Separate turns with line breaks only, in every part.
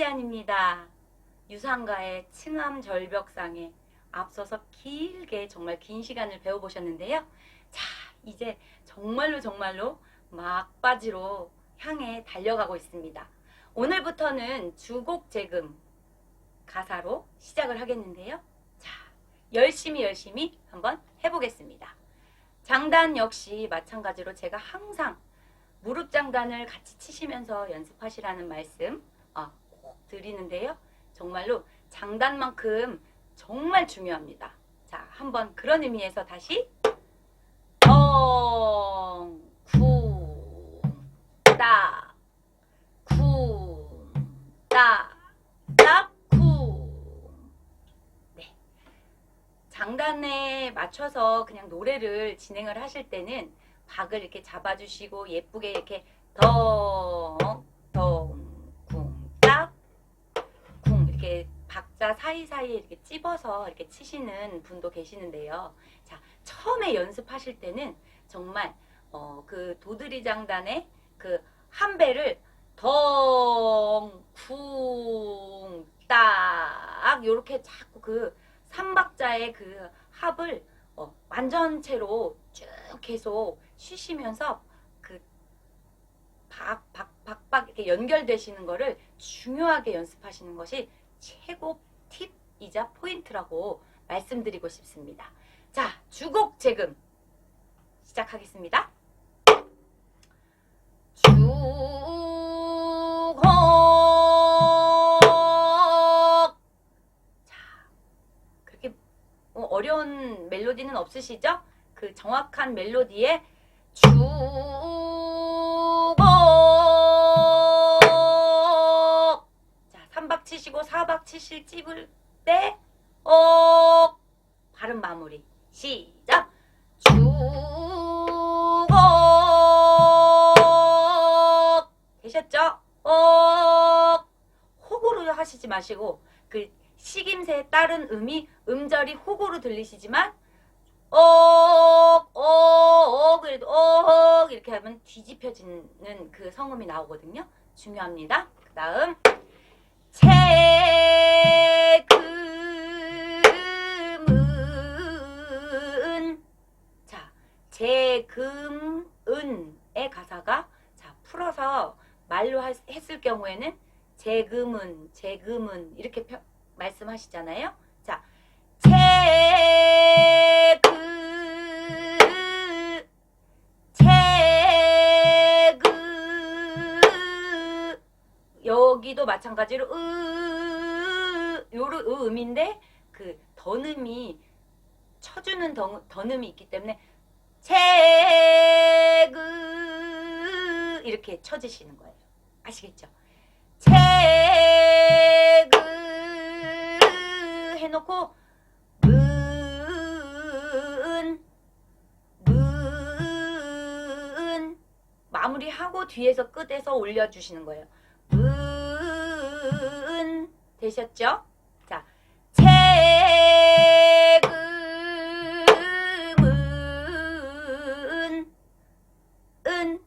이지안입니다. 유상가의 층암 절벽상에 앞서서 길게 정말 긴 시간을 배워보셨는데요. 자, 이제 정말로 정말로 막바지로 향해 달려가고 있습니다. 오늘부터는 주곡재금 가사로 시작을 하겠는데요. 자, 열심히 열심히 한번 해보겠습니다. 장단 역시 마찬가지로 제가 항상 무릎 장단을 같이 치시면서 연습하시라는 말씀 어, 꼭 드리는데요. 정말로 장단만큼 정말 중요합니다. 자, 한번 그런 의미에서 다시 엉, 쿵, 따, 쿵, 따, 따, 쿵. 네. 장단에 맞춰서 그냥 노래를 진행을 하실 때는 박을 이렇게 잡아주시고 예쁘게 이렇게 덩, 덩, 박자 사이사이에 이렇게 찝어서 이렇게 치시는 분도 계시는데요. 자, 처음에 연습하실 때는 정말 어, 그 도드리 장단의 그 한 배를 덩, 쿵, 딱 요렇게 자꾸 그 삼박자의 그 합을 어, 완전체로 쭉 계속 쉬시면서 그 박, 박, 박, 박 이렇게 연결되시는 거를 중요하게 연습하시는 것이 최고 팁이자 포인트라고 말씀드리고 싶습니다. 자, 주곡 재금 시작하겠습니다. 주곡 자, 그렇게 어, 어려운 멜로디는 없으시죠? 그 정확한 멜로디에 주 4박 치실 찝을 때 어, 발음 마무리 시작 주곡 되셨죠? 어, 호구로 하시지 마시고 그 식임새에 따른 음이 음절이 호구로 들리시지만 어, 어, 어, 그래도 어, 이렇게 하면 뒤집혀지는 그 성음이 나오거든요. 중요합니다. 그 다음 말로 하- 했을 경우에는 재금은 재금은 이렇게 펴- 말씀하시잖아요. 자 재금 재금 여기도 마찬가지로 으으 음인데 그 던음이 쳐주는 던, 던음이 있기 때문에 재그 이렇게 쳐주시는 거예요. 아시겠죠? 재그 해놓고 문, 문 마무리하고 뒤에서 끝에서 올려주시는 거예요. 문 되셨죠? 자, 재금은 은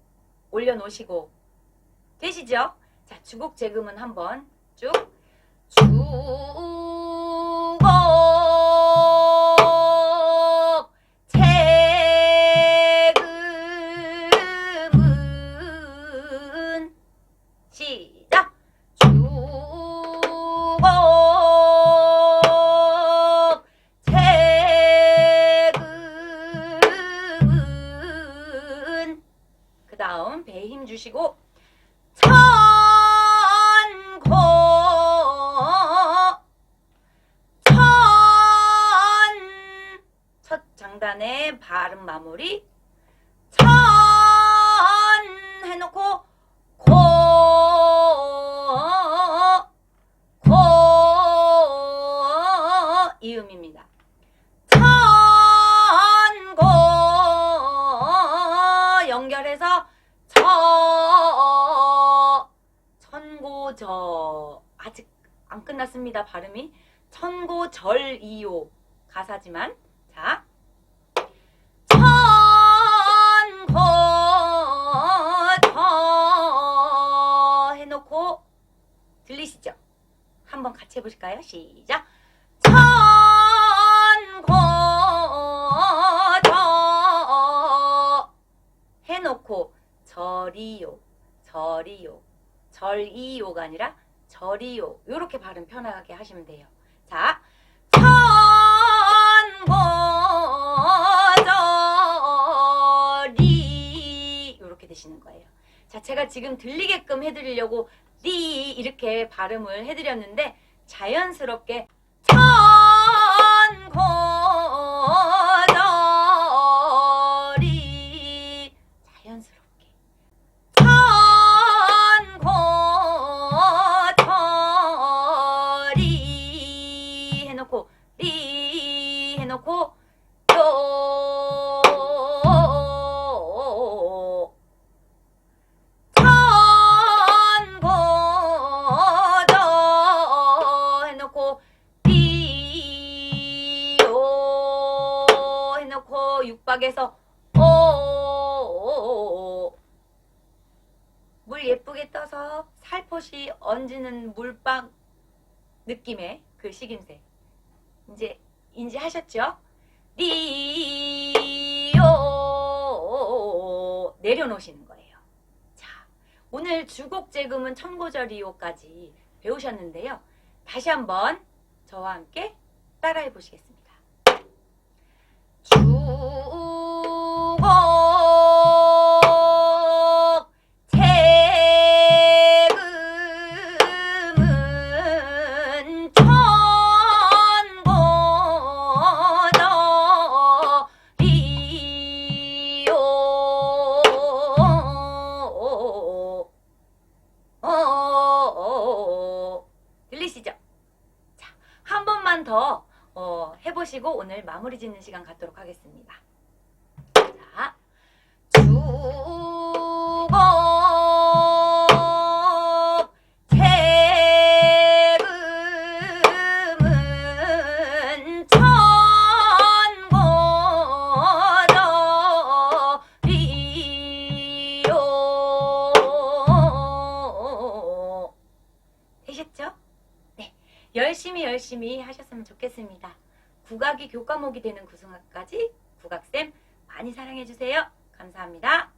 올려놓으시고 되시죠? 자, 주곡 재금은 한번 쭉. 주곡 재금은 시작. 주곡 재금은. 그 다음 배에 힘 주시고 장단의 발음 마무리. 천 해놓고 고, 고, 이음입니다. 천고 연결해서 저 천고저. 아직 안 끝났습니다 발음이. 천고절이요 가사지만. 자 보실까요? 시작. 천고저 해놓고 절이요, 절이요, 절이요가 아니라 절이요. 요렇게 발음 편하게 하시면 돼요. 자, 천고저리 요렇게 되시는 거예요. 자, 제가 지금 들리게끔 해드리려고 리 이렇게 발음을 해드렸는데 자연스럽게 천고 살포시 얹는 물방 느낌의 그 식임새 이제 인지하셨죠? 리요 내려놓으시는 거예요. 자, 오늘 주곡 제금은 천고저리요까지 배우셨는데요. 다시 한번 저와 함께 따라해 보시겠습니다. 주 번만 더 어, 해보시고 오늘 마무리 짓는 시간 갖도록 하겠습니다. 자, 되셨죠? 네, 열심히 열심히 하셨 으면 좋겠습니다. 국악이 교과목이 되는 구승학까지 국악쌤 많이 사랑해주세요. 감사합니다.